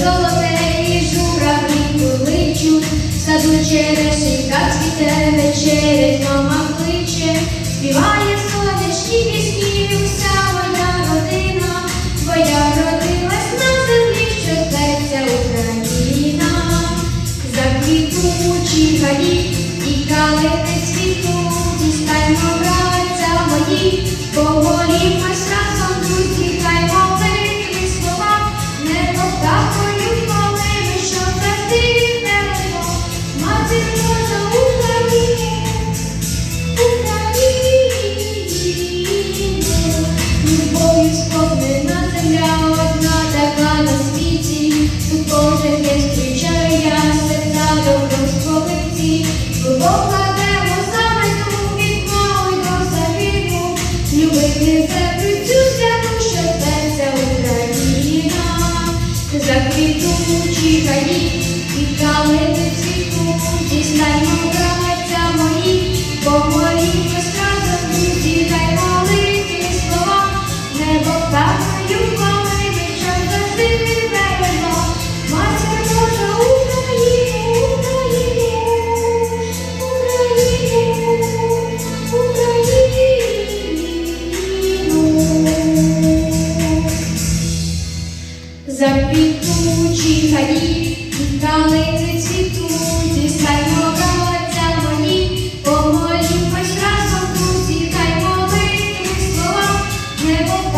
золоте і журавлі в саду черешенька цвіте, вечерять мама кличе, співає сонячні пісні, вся моя родина, бо родилась на землі, що зветься Україна, заквітучі гаї і калини світу, дістаньмо, браття мої, по голі лиш повнена земля, одна така на світі, тут кожен день зустрічаю я серця доброшковиці, ми покладемо саме ту від мами до загину, любити землю цю святу, що серця Україна, за квіту чекані, і калини цвіту, дізнаймо.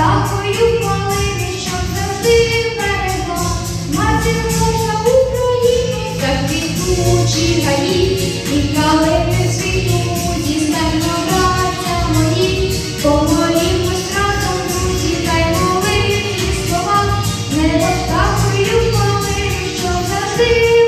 Дякую, малині, що завжди берегла. Матір наша Україні, так квітучі гаї, і калини світу дізнання браття мої, помолімось разом друзі, та й молитві слова. Не дякую, малині, що завжди.